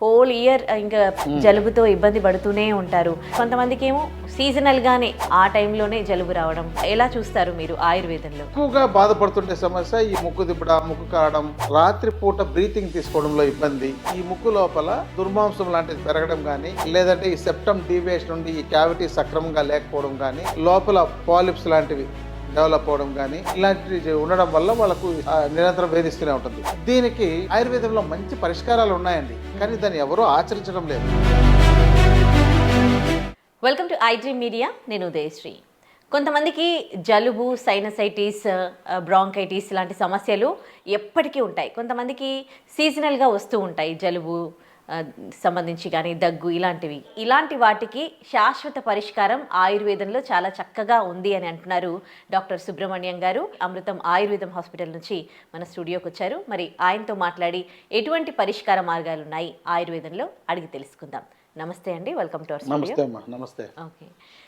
Whole year ఇంకా జలుబుతో ఇబ్బంది పడుతూనే ఉంటారు. కొంతమందికి ఏమో సీజనల్ గానే ఆ టైంలోనే జలుబు రావడం. ఎలా చూస్తారు మీరు ఆయుర్వేదంలో? ఎక్కువగా బాధపడుతుంటే సమస్య ఈ ముక్కు దిబ్బడ ముక్కు కావడం రాత్రి పూట బ్రీతింగ్ తీసుకోవడంలో ఇబ్బంది. ఈ ముక్కు లోపల దుర్మాంసం లాంటిది పెరగడం కానీ లేదంటే ఈ సెప్టమ్ డీవియేషన్ నుండి ఈ క్యావిటీ సక్రమంగా లేకపోవడం కానీ లోపల పాలిప్స్ లాంటివి డెవలప్ అవడం కానీ ఇలాంటివి ఉండడం వల్ల వాళ్ళకు నిరంతరం వేధిస్తూనే ఉంటుంది. దీనికి ఆయుర్వేదంలో మంచి పరిష్కారాలు ఉన్నాయండి కానీ దాన్ని ఎవరూ ఆచరించడం లేదు. వెల్కమ్ టు ఐడ్రీ మీడియా నేను ఉదయశ్రీ. కొంతమందికి జలుబు సైనసైటిస్ బ్రాంకైటిస్ లాంటి సమస్యలు ఎప్పటికీ ఉంటాయి. కొంతమందికి సీజనల్గా వస్తూ ఉంటాయి జలుబు సంబంధించి కానీ దగ్గు ఇలాంటివి. ఇలాంటి వాటికి శాశ్వత పరిష్కారం ఆయుర్వేదంలో చాలా చక్కగా ఉంది అని అంటున్నారు డాక్టర్ సుబ్రహ్మణ్యం గారు. అమృతం ఆయుర్వేదం హాస్పిటల్ నుంచి మన స్టూడియోకి వచ్చారు. మరి ఆయనతో మాట్లాడి ఎటువంటి పరిష్కార మార్గాలు ఉన్నాయి ఆయుర్వేదంలో అడిగి తెలుసుకుందాం. నమస్తే అండి వెల్కమ్ టు అవర్ నమస్తే నమస్తే. ఓకే.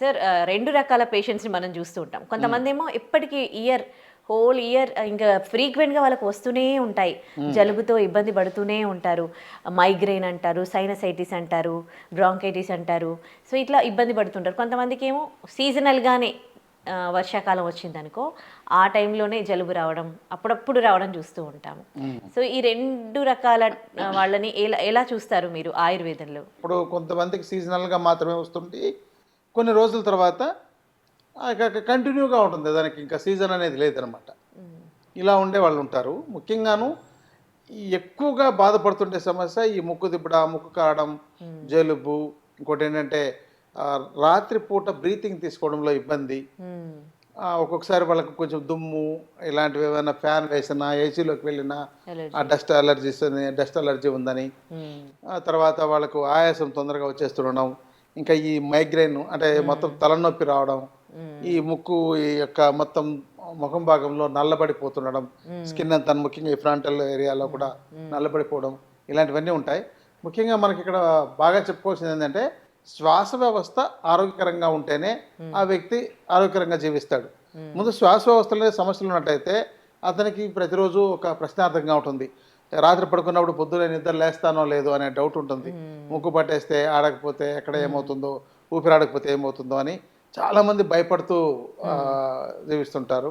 సార్ రెండు రకాల పేషెంట్స్ని మనం చూస్తూ ఉంటాం. కొంతమంది ఏమో ఎప్పటికీ ఇయర్ హోల్ ఇయర్ ఇంకా ఫ్రీక్వెంట్గా వాళ్ళకి వస్తూనే ఉంటాయి. జలుబుతో ఇబ్బంది పడుతూనే ఉంటారు. మైగ్రెయిన్ అంటారు సైనసైటిస్ అంటారు బ్రాంకైటిస్ అంటారు. సో ఇట్లా ఇబ్బంది పడుతుంటారు. కొంతమందికి ఏమో సీజనల్గానే వర్షాకాలం వచ్చిందనుకో ఆ టైంలోనే జలుబు రావడం అప్పుడప్పుడు రావడం చూస్తూ ఉంటాము. సో ఈ రెండు రకాల వాళ్ళని ఎలా ఎలా చూస్తారు మీరు ఆయుర్వేదంలో? ఇప్పుడు కొంతమందికి సీజనల్గా మాత్రమే వస్తుంటే కొన్ని రోజుల తర్వాత కంటిన్యూగా ఉంటుంది. దానికి ఇంకా సీజన్ అనేది లేదనమాట. ఇలా ఉండే వాళ్ళు ఉంటారు. ముఖ్యంగాను ఎక్కువగా బాధపడుతుంటే సమస్య ఈ ముక్కు దిబ్బడ ముక్కు కావడం జలుబు ఇంకోటి ఏంటంటే ఆ, రాత్రి పూట బ్రీతింగ్ తీసుకోవడంలో ఇబ్బంది. ఒక్కొక్కసారి వాళ్ళకి కొంచెం దుమ్ము ఇలాంటివి ఏమైనా ఫ్యాన్ వేసినా ఏసీలోకి వెళ్ళినా. ఆ డస్ట్ అలర్జీస్ డస్ట్ అలర్జీ ఉందని. తర్వాత వాళ్ళకు ఆయాసం తొందరగా వచ్చేస్తుండడం ఇంకా ఈ మైగ్రేన్ అంటే మొత్తం తలనొప్పి రావడం ఈ ముక్కు ఈ యొక్క మొత్తం ముఖం భాగంలో నల్లబడిపోతుండడం స్కిన్ అంతా ముఖ్యంగా ఈ ఫ్రంటల్ ఏరియాలో కూడా నల్లబడిపోవడం ఇలాంటివన్నీ ఉంటాయి. ముఖ్యంగా మనకి ఇక్కడ బాగా చెప్పుకోవాల్సింది ఏంటంటే శ్వాస వ్యవస్థ ఆరోగ్యకరంగా ఉంటేనే ఆ వ్యక్తి ఆరోగ్యకరంగా జీవిస్తాడు. ముందు శ్వాస వ్యవస్థలో సమస్యలు ఉన్నట్టయితే అతనికి ప్రతిరోజు ఒక ప్రశ్నార్థంగా ఉంటుంది. రాత్రి పడుకున్నప్పుడు పొద్దున నిద్ర లేస్తానో లేదో అనే డౌట్ ఉంటుంది. ముక్కు పట్టేస్తే ఆడకపోతే ఎక్కడ ఏమవుతుందో ఊపిరి ఆడకపోతే ఏమవుతుందో అని చాలామంది భయపడుతూ జీవిస్తుంటారు.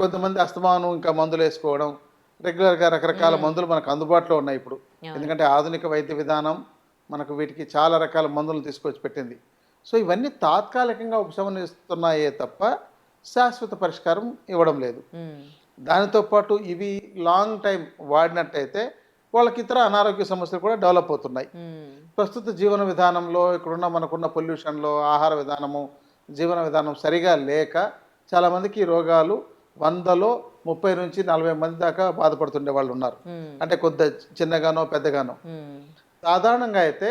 కొంతమంది అస్తమానం ఇంకా మందులు వేసుకోవడం రెగ్యులర్గా రకరకాల మందులు మనకు అందుబాటులో ఉన్నాయి ఇప్పుడు. ఎందుకంటే ఆధునిక వైద్య విధానం మనకు వీటికి చాలా రకాల మందులు తీసుకొచ్చి పెట్టింది. సో ఇవన్నీ తాత్కాలికంగా ఉపశమనిస్తున్నాయే తప్ప శాశ్వత పరిష్కారం ఇవ్వడం లేదు. దానితో పాటు ఇవి లాంగ్ టైం వాడినట్టయితే వాళ్ళకి ఇతర అనారోగ్య సమస్యలు కూడా డెవలప్ అవుతున్నాయి. ప్రస్తుత జీవన విధానంలో ఇక్కడున్న మనకున్న పొల్యూషన్లో ఆహార విధానము జీవన విధానం సరిగా లేక చాలామందికి ఈ రోగాలు వందలో ముప్పై నుంచి నలభై మంది దాకా బాధపడుతుండే వాళ్ళు ఉన్నారు. అంటే కొద్ది చిన్నగానో పెద్దగానో. సాధారణంగా అయితే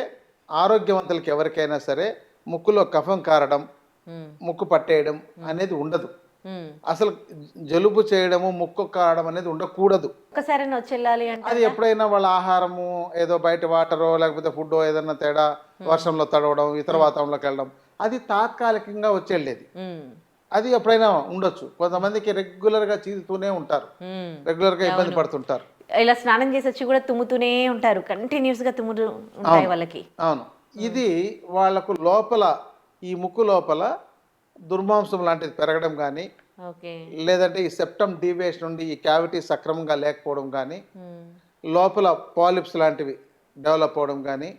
ఆరోగ్యవంతులకి ఎవరికైనా సరే ముక్కులో కఫం కారడం. ముక్కు పట్టేయడం అనేది ఉండదు. అసలు జలుబు చేయడము ముక్కు కారడం అనేది ఉండకూడదు. ఒక్కసారి వచ్చెళ్ళాలి అంటే అది ఎప్పుడైనా వాళ్ళ ఆహారము ఏదో బయట వాటరో లేకపోతే ఫుడ్ ఏదైనా తేడా వర్షంలో తడవడం ఇతర వాతావరణంలోకి వెళ్ళడం అది తాత్కాలికంగా వచ్చేళ్ళేది. అది ఎప్పుడైనా ఉండొచ్చు. కొంతమందికి రెగ్యులర్గా చీదుతూనే ఉంటారు. మ్మ్. రెగ్యులర్గా ఇబ్బంది పడుతుంటారు. ఇలా స్నానం చేసి వచ్చి కూడా తుమ్ముతూనే ఉంటారు. కంటిన్యూస్గా తుమ్ముతూ ఉంటాయి వాళ్ళకి. అవును. ఇది వాళ్ళకు లోపల ఈ ముక్కు లోపల దుర్మాంసం లాంటిది పెరగడం కానీ లేదంటే ఈ సెప్టమ్ డీవియేషన్ నుండి ఈ క్యావిటీ సక్రమంగా లేకపోవడం కానీ. లోపల పాలిప్స్ లాంటివి డెవలప్ అవడం కానీ.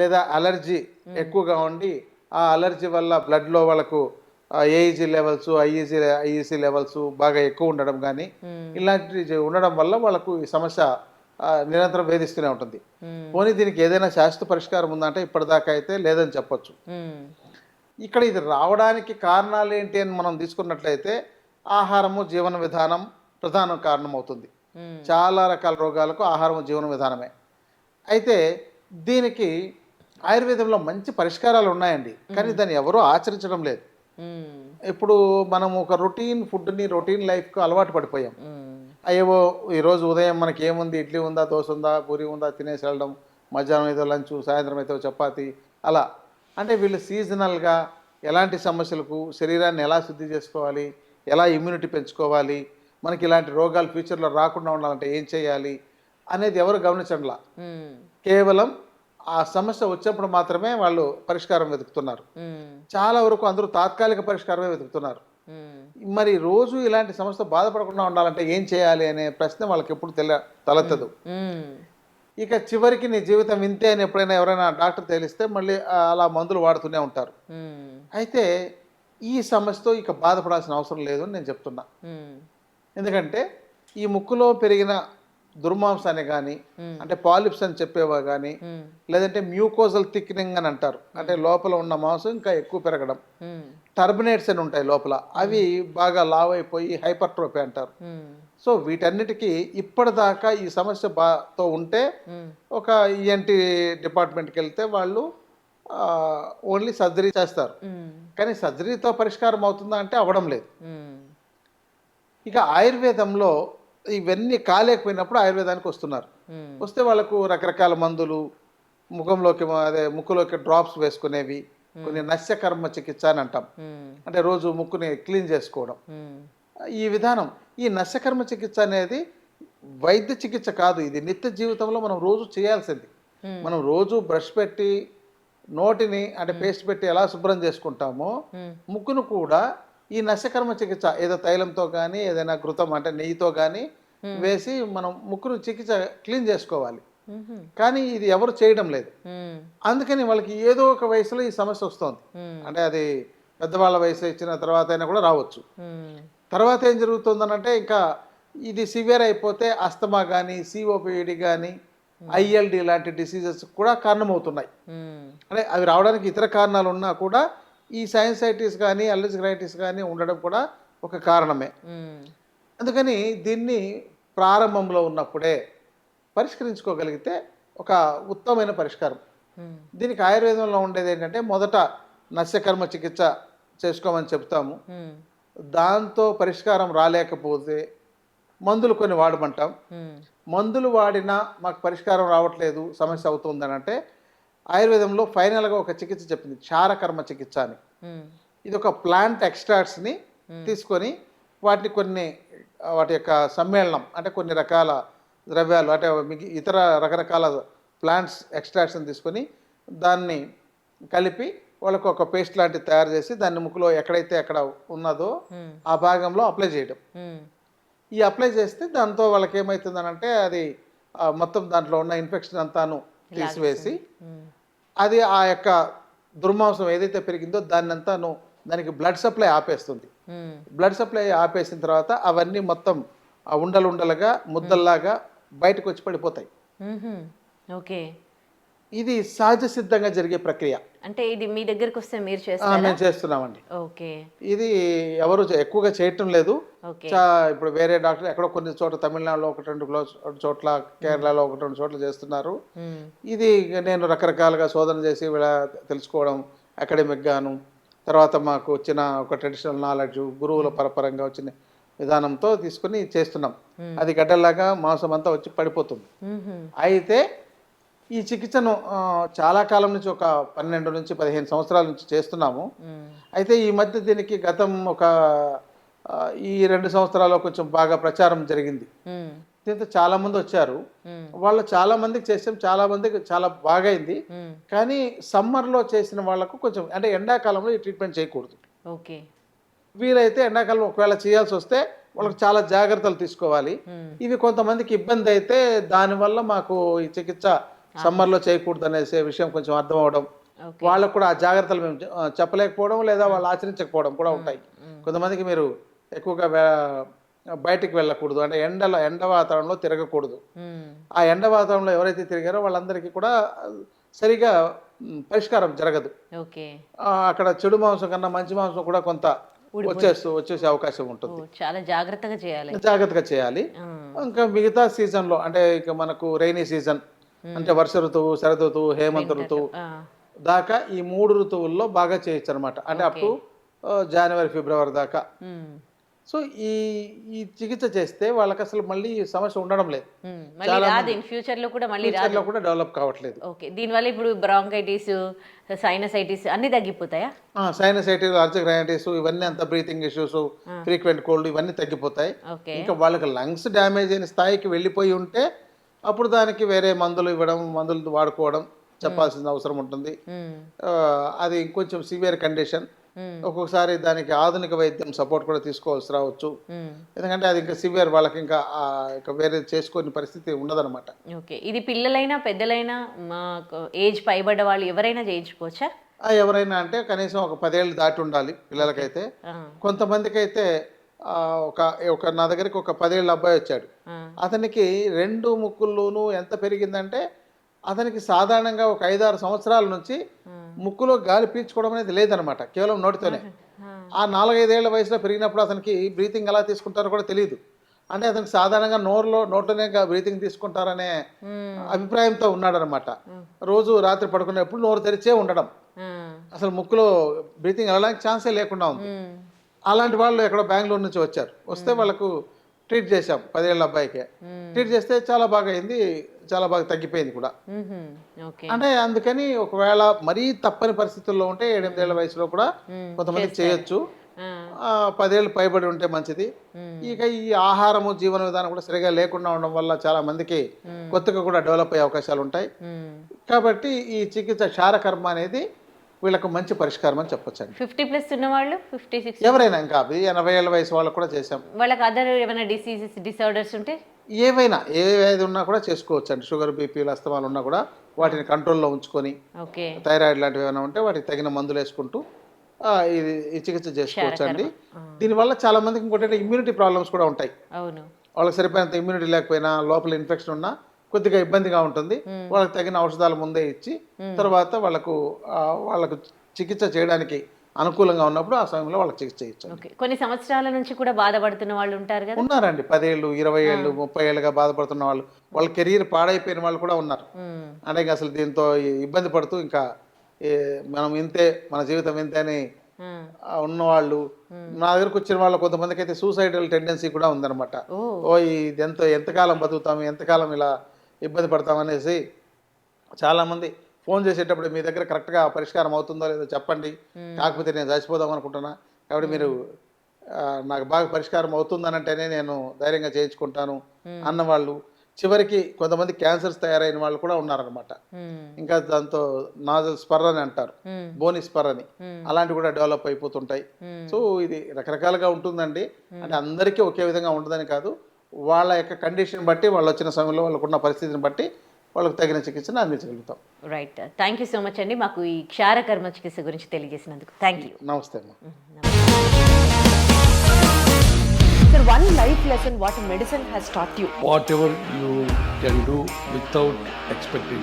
లేదా అలర్జీ ఎక్కువగా ఉండి ఆ అలర్జీ వల్ల బ్లడ్లో వాళ్ళకు A E G levels I E G I E C levels బాగా ఎక్కువ ఉండడం కానీ. ఇలాంటివి ఉండడం వల్ల వాళ్ళకు ఈ సమస్య నిరంతరం వేధిస్తూనే ఉంటుంది. పోనీ దీనికి ఏదైనా శాశ్వత పరిష్కారం ఉందంటే ఇప్పటిదాకా అయితే లేదని చెప్పొచ్చు. ఇక్కడ ఇది రావడానికి కారణాలు ఏంటి అని మనం తీసుకున్నట్లయితే ఆహారము జీవన విధానం ప్రధాన కారణం అవుతుంది. చాలా రకాల రోగాలకు ఆహారము జీవన విధానమే. అయితే దీనికి ఆయుర్వేదంలో మంచి పరిష్కారాలు ఉన్నాయండి. కానీ దాన్ని ఎవరూ ఆచరించడం లేదు. ఇప్పుడు మనం ఒక రొటీన్ ఫుడ్ని రొటీన్ లైఫ్కు అలవాటు పడిపోయాం. అయ్యో ఈరోజు ఉదయం మనకి ఏముంది? ఇడ్లీ ఉందా? దోశ ఉందా? పూరి ఉందా? తినేసి వెళ్ళడం మధ్యాహ్నం ఏదో లంచ్ సాయంత్రం అయితే చపాతి అలా. అంటే వీళ్ళు సీజనల్గా ఎలాంటి సమస్యలకు శరీరాన్ని ఎలా శుద్ధి చేసుకోవాలి ఎలా ఇమ్యూనిటీ పెంచుకోవాలి మనకి ఇలాంటి రోగాలు ఫ్యూచర్లో రాకుండా ఉండాలంటే ఏం చేయాలి అనేది ఎవరు గమనించడంలా మ్మ్. కేవలం ఆ సమస్య వచ్చినప్పుడు మాత్రమే వాళ్ళు పరిష్కారం వెతుకుతున్నారు. చాలా వరకు అందరూ తాత్కాలిక పరిష్కారమే వెతుకుతున్నారు. మరి రోజు ఇలాంటి సమస్య బాధపడకుండా ఉండాలంటే ఏం చేయాలి అనే ప్రశ్న వాళ్ళకి ఎప్పుడు తెల తలెత్తదు. ఇక చివరికి నీ జీవితం ఇంతే అని ఎప్పుడైనా ఎవరైనా డాక్టర్ తేలిస్తే మళ్ళీ అలా మందులు వాడుతూనే ఉంటారు. అయితే ఈ సమస్యతో ఇక బాధపడాల్సిన అవసరం లేదు అని నేను చెప్తున్నా. ఎందుకంటే ఈ ముక్కులో పెరిగిన దుర్మాంసాన్ని కానీ అంటే పాలిప్స్ అని చెప్పేవా కానీ. లేదంటే మ్యూకోజల్ థిక్నింగ్ అని అంటారు అంటే లోపల ఉన్న మాంసం ఇంకా ఎక్కువ పెరగడం మ్మ్. టర్మినేట్స్ అని ఉంటాయి లోపల అవి బాగా లావ్ అయిపోయి హైపర్ట్రోపీ అంటారు. సో వీటన్నిటికీ ఇప్పటిదాకా ఈ సమస్య బాతో ఉంటే. ఒక ఈఎన్టీ డిపార్ట్మెంట్కి వెళ్తే వాళ్ళు ఓన్లీ సర్జరీ చేస్తారు. కానీ సర్జరీతో పరిష్కారం అవుతుందా అంటే అవ్వడం లేదు. ఇక ఆయుర్వేదంలో ఇవన్నీ కాలేకపోయినప్పుడు ఆయుర్వేదానికి వస్తున్నారు. వస్తే వాళ్ళకు రకరకాల మందులు ముఖంలోకి అదే ముక్కులోకి డ్రాప్స్ వేసుకునేవి కొన్ని నశ్యకర్మ చికిత్స అని అంటాం. అంటే రోజు ముక్కుని క్లీన్ చేసుకోవడం. ఈ విధానం ఈ నశ్యకర్మ చికిత్స అనేది వైద్య చికిత్స కాదు ఇది నిత్య జీవితంలో మనం రోజు చేయాల్సింది. మనం రోజు బ్రష్ పెట్టి నోటిని అంటే పేస్ట్ పెట్టి ఎలా శుభ్రం చేసుకుంటామో. ముక్కును కూడా ఈ నశ్యకర్మ చికిత్స ఏదో తైలంతో కానీ ఏదైనా ఘృతం అంటే నెయ్యితో కానీ వేసి మనం ముక్కును చికిత్స క్లీన్ చేసుకోవాలి. కానీ ఇది ఎవరు చేయడం లేదు. అందుకని వాళ్ళకి ఏదో ఒక వయసులో ఈ సమస్య వస్తుంది. అంటే అది పెద్దవాళ్ళ వయసు ఇచ్చిన తర్వాత అయినా కూడా రావచ్చు. తర్వాత ఏం జరుగుతుందనంటే ఇంకా ఇది సివియర్ అయిపోతే అస్తమా కానీ సిఓపిడి కానీ ఐఎల్డి లాంటి డిసీజెస్ కూడా కారణమవుతున్నాయి. అంటే అవి రావడానికి ఇతర కారణాలు ఉన్నా కూడా ఈ సైన్సైటిస్ కానీ అల్లజిగ్రైటిస్ కానీ ఉండడం కూడా ఒక కారణమే. అందుకని దీన్ని ప్రారంభంలో ఉన్నప్పుడే పరిష్కరించుకోగలిగితే ఒక ఉత్తమమైన పరిష్కారం. దీనికి ఆయుర్వేదంలో ఉండేది ఏంటంటే మొదట నశ్యకర్మ చికిత్స చేసుకోమని చెప్తాము. దాంతో పరిష్కారం రాలేకపోతే మందులు కొన్ని వాడమంటాం. మందులు వాడినా మాకు పరిష్కారం రావట్లేదు సమస్య అవుతుందని అంటే ఆయుర్వేదంలో ఫైనల్గా ఒక చికిత్స చెప్పింది క్షారకర్మ చికిత్స అని. ఇది ఒక ప్లాంట్ ఎక్స్ట్రాక్ట్స్ని తీసుకొని వాటిని కొన్ని వాటి యొక్క సమ్మేళనం అంటే కొన్ని రకాల ద్రవ్యాలు అంటే ఇతర రకరకాల ప్లాంట్స్ ఎక్స్ట్రాక్ట్స్ని తీసుకొని దాన్ని కలిపి వాళ్ళకు ఒక పేస్ట్ లాంటిది తయారు చేసి దాన్ని ముక్కులో ఎక్కడైతే ఎక్కడ ఉన్నదో. ఆ భాగంలో అప్లై చేయడం. ఈ అప్లై చేస్తే దాంతో వాళ్ళకి ఏమవుతుందనంటే అది మొత్తం దాంట్లో ఉన్న ఇన్ఫెక్షన్ అంతాను తీసివేసి. అది ఆ యొక్క దుర్మాంసం ఏదైతే పెరిగిందో దాన్ని అంతాను దానికి బ్లడ్ సప్లై ఆపేస్తుంది. బ్లడ్ సప్లై ఆపేసిన తర్వాత అవన్నీ మొత్తం ఆ ఉండలు ఉండలుగా ముద్దల్లాగా బయటకు వచ్చి పడిపోతాయి. ఓకే ఇది సహజ సిద్ధంగా జరిగే ప్రక్రియ. అంటే ఇది మీ దగ్గరకు వస్తే మీరు చేస్తారా? మేము చేస్తున్నామండి. ఓకే. ఇది ఎవరు ఎక్కువగా చేయటం లేదు. ఇప్పుడు వేరే డాక్టర్ ఎక్కడో కొన్ని చోట్ల తమిళనాడులో ఒకటి రెండు చోట్ల కేరళలో ఒకటి రెండు చోట్ల చేస్తున్నారు. ఇది నేను రకరకాలుగా శోధన చేసి ఇలా తెలుసుకోవడం అకాడమిక్ గాను తర్వాత మాకు వచ్చిన ఒక ట్రెడిషనల్ నాలెడ్జ్ గురువుల పరపరంగా వచ్చిన విధానంతో తీసుకుని చేస్తున్నాం. అది గడ్డల్లాగా మాంసం అంతా వచ్చి పడిపోతుంది. అయితే ఈ చికిత్సను చాలా కాలం నుంచి ఒక పన్నెండు నుంచి పదిహేను సంవత్సరాల నుంచి చేస్తున్నాము. అయితే ఈ మధ్య దీనికి గతం ఒక ఈ రెండు సంవత్సరాల్లో కొంచెం బాగా ప్రచారం జరిగింది. దీంతో చాలా మంది వచ్చారు. వాళ్ళు చాలా మందికి చేసాం చాలా మందికి చాలా బాగా అయింది మ్మ్. కానీ సమ్మర్లో చేసిన వాళ్ళకు కొంచెం అంటే ఎండాకాలంలో ఈ ట్రీట్మెంట్ చేయకూడదు ఓకే వీలైతే ఎండాకాలం ఒకవేళ చేయాల్సి వస్తే వాళ్ళకి చాలా జాగ్రత్తలు తీసుకోవాలి. ఇవి కొంతమందికి ఇబ్బంది అయితే దానివల్ల మాకు ఈ చికిత్స సమ్మర్లో చేయకూడదు అనేసే విషయం కొంచెం అర్థం అవడం వాళ్ళకు కూడా ఆ జాగ్రత్తలు మేము చెప్పలేకపోవడం లేదా వాళ్ళు ఆచరించకపోవడం కూడా ఉంటాయి. కొంతమందికి మీరు ఎక్కువగా బయటికి వెళ్ళకూడదు. అంటే ఎండలో ఎండ వాతావరణంలో తిరగకూడదు. ఆ ఎండ వాతావరణంలో ఎవరైతే తిరిగారో వాళ్ళందరికీ కూడా సరిగా పరిష్కారం జరగదు. అక్కడ చెడు మాంసం కన్నా మంచి మాంసం కూడా కొంత వచ్చేస్తూ వచ్చేసే అవకాశం ఉంటుంది. చాలా జాగ్రత్తగా చేయాలి. జాగ్రత్తగా చేయాలి. ఇంకా మిగతా సీజన్లో అంటే ఇక మనకు రైనీ సీజన్ అంటే వర్ష ఋతువు శరద్ ఋతువు హేమంత ఋతువు. దాకా ఈ మూడు ఋతువుల్లో బాగా చేయొచ్చు అనమాట అంటే అప్ టు జనవరి ఫిబ్రవరి దాకా. సో ఈ ఈ చికిత్స చేస్తే వాళ్ళకి అసలు మళ్ళీ సమస్య ఉండడం లేదు. రాదు. ఫ్యూచర్లో కూడా మళ్ళీ ఫ్యూచర్లో కూడా డెవలప్ కావట్లేదు. ఓకే. దీనివల్ల ఇప్పుడు బ్రాంకైటిస్ సైనసైటిస్ అన్ని తగ్గిపోతాయా? సైనసైటిస్ అర్చగ్రైటిస్ ఇవన్నీ అంత బ్రీతింగ్ ఇష్యూస్ ఫ్రీక్వెంట్ కోల్డ్ ఇవన్నీ తగ్గిపోతాయి. ఇంకా వాళ్ళకి లంగ్స్ డ్యామేజ్ అయిన స్థాయికి వెళ్ళిపోయి ఉంటే అప్పుడు దానికి వేరే మందులు ఇవ్వడం మందులు వాడుకోవడం చెప్పాల్సిన అవసరం ఉంటుంది. అది ఇంకొంచెం సివియర్ కండిషన్. ఒక్కొక్కసారి దానికి ఆధునిక వైద్యం సపోర్ట్ కూడా తీసుకోవాల్సి రావచ్చు. ఎందుకంటే అది ఇంకా సివియర్ వాళ్ళకి ఇంకా ఇంకా వేరే చేసుకునే పరిస్థితి ఉండదన్నమాట. ఓకే. ఇది పిల్లలైనా పెద్దలైనా ఏజ్ పైబడ్డ వాళ్ళు ఎవరైనా చేయించుకోవచ్చా? ఎవరైనా అంటే కనీసం ఒక పదేళ్ళు దాటి ఉండాలి పిల్లలకైతే. కొంతమందికి అయితే ఒక ఒక నా దగ్గరికి ఒక పదేళ్ళ అబ్బాయి వచ్చాడు. అతనికి రెండు ముక్కుల్లోనూ ఎంత పెరిగిందంటే అతనికి సాధారణంగా ఒక ఐదారు సంవత్సరాల నుంచి ముక్కులో గాలి పీల్చుకోవడం అనేది లేదనమాట కేవలం నోటితోనే. ఆ. నాలుగైదేళ్ళ వయసులో పెరిగినప్పుడు అతనికి బ్రీతింగ్ ఎలా తీసుకుంటారో కూడా తెలియదు అంటే అతనికి సాధారణంగా నోరులో నోట్లోనే బ్రీతింగ్ తీసుకుంటారనే. అభిప్రాయంతో ఉన్నాడనమాట రోజు రాత్రి పడుకునేప్పుడు నోరు తెరిచే ఉండడం. అసలు ముక్కులో బ్రీతింగ్ వెళ్ళడానికి ఛాన్సే లేకుండా ఉంది. అలాంటి వాళ్ళు ఎక్కడో బెంగళూరు నుంచి వచ్చారు. వస్తే వాళ్ళకు ట్రీట్ చేశాం పదేళ్ళ అబ్బాయికి. ట్రీట్ చేస్తే చాలా బాగా అయింది చాలా బాగా తగ్గిపోయింది కూడా. అంటే అందుకని ఒకవేళ మరీ తప్పని పరిస్థితుల్లో ఉంటే ఏడెనిమిదేళ్ళ వయసులో కూడా కొంతమంది చేయొచ్చు. పదేళ్ళు పైబడి ఉంటే మంచిది. ఇక ఈ ఆహారము జీవన విధానం కూడా సరిగా లేకుండా ఉండడం వల్ల చాలా మందికి కొత్తగా కూడా డెవలప్ అయ్యే అవకాశాలు ఉంటాయి. కాబట్టి ఈ చికిత్స క్షారకర్మ అనేది వీళ్ళకు మంచి పరిష్కారం అని చెప్పొచ్చండి. ఫిఫ్టీ ప్లస్ ఉన్న వాళ్ళు ఫిఫ్టీ సిక్స్ ఎవరైనా ఇంకా అది ఎనభై ఏళ్ళ వయసు వాళ్ళకు కూడా చేసాం వాళ్ళకి అదర్ ఏమైనా డిసీజెస్ డిసార్డర్స్ ఉంటే? ఏవైనా ఏ వ్యాధి ఉన్నా కూడా చేసుకోవచ్చు అండి షుగర్ బీపీలు అస్తమాలు ఉన్నా కూడా వాటిని కంట్రోల్లో ఉంచుకొని థైరాయిడ్ లాంటివి ఏమైనా ఉంటే వాటికి తగిన మందులు వేసుకుంటూ ఇది చికిత్స చేసుకోవచ్చు అండి దీనివల్ల చాలా మందికి ఇంకోటి ఇమ్యూనిటీ ప్రాబ్లమ్స్ కూడా ఉంటాయి. అవును. వాళ్ళకి సరిపోయినంత ఇమ్యూనిటీ లేకపోయినా లోపల ఇన్ఫెక్షన్ ఉన్నా కొద్దిగా ఇబ్బందిగా ఉంటుంది. వాళ్ళకి తగిన ఔషధాలు ముందే ఇచ్చి తర్వాత వాళ్ళకు వాళ్ళకు చికిత్స చేయడానికి అనుకూలంగా ఉన్నప్పుడు ఆ సమయంలో వాళ్ళకి చికిత్స చేయొచ్చు కొన్ని సంవత్సరాల నుంచి కూడా బాధపడుతున్న వాళ్ళు ఉంటారు కదా? ఉన్నారండి. పదేళ్ళు ఇరవై ఏళ్ళు ముప్పై ఏళ్ళుగా బాధపడుతున్న వాళ్ళు. వాళ్ళ కెరీర్ పాడైపోయిన వాళ్ళు కూడా ఉన్నారు. అంటే అసలు దీంతో ఇబ్బంది పడుతూ ఇంకా మనం ఇంతే మన జీవితం ఇంతే అని ఉన్నవాళ్ళు. నా దగ్గరకు వచ్చిన వాళ్ళు కొంతమందికి అయితే సూసైడల్ టెండెన్సీ కూడా ఉందన్నమాట. ఓ. ఓ ఇది ఎంత ఎంతకాలం బతుకుతాము ఎంతకాలం ఇలా ఇబ్బంది పడతాం అనేసి చాలామంది ఫోన్ చేసేటప్పుడు మీ దగ్గర కరెక్ట్గా పరిష్కారం అవుతుందో లేదో చెప్పండి. కాకపోతే నేను చచ్చిపోదాం అనుకుంటున్నా. కాబట్టి మీరు నాకు బాగా పరిష్కారం అవుతుందనంటేనే నేను ధైర్యంగా చేయించుకుంటాను అన్నవాళ్ళు చివరికి కొంతమంది క్యాన్సర్స్ తయారైన వాళ్ళు కూడా ఉన్నారనమాట. ఇంకా దాంతో నాజల్ స్పర్ అని అంటారు. బోని స్పర్ అని అలాంటివి కూడా డెవలప్ అయిపోతుంటాయి. సో ఇది రకరకాలుగా ఉంటుందండి. అంటే అందరికీ ఒకే విధంగా ఉంటుందని కాదు. వాళ్ళ యొక్క కండిషన్ బట్టి వాళ్ళు వచ్చిన సమయంలో వాళ్ళకున్న పరిస్థితిని బట్టి వాళ్ళకు తగిన చికిత్సను అందించగలుగుతాం. Right thank you so much అండి. మాకు ఈ క్షారకర్మ చికిత్స గురించి తెలియజేసినందుకు. థ్యాంక్ యూ నమస్తే అమ్మా. Sir, one life lesson what medicine has taught you. whatever you can do without expecting.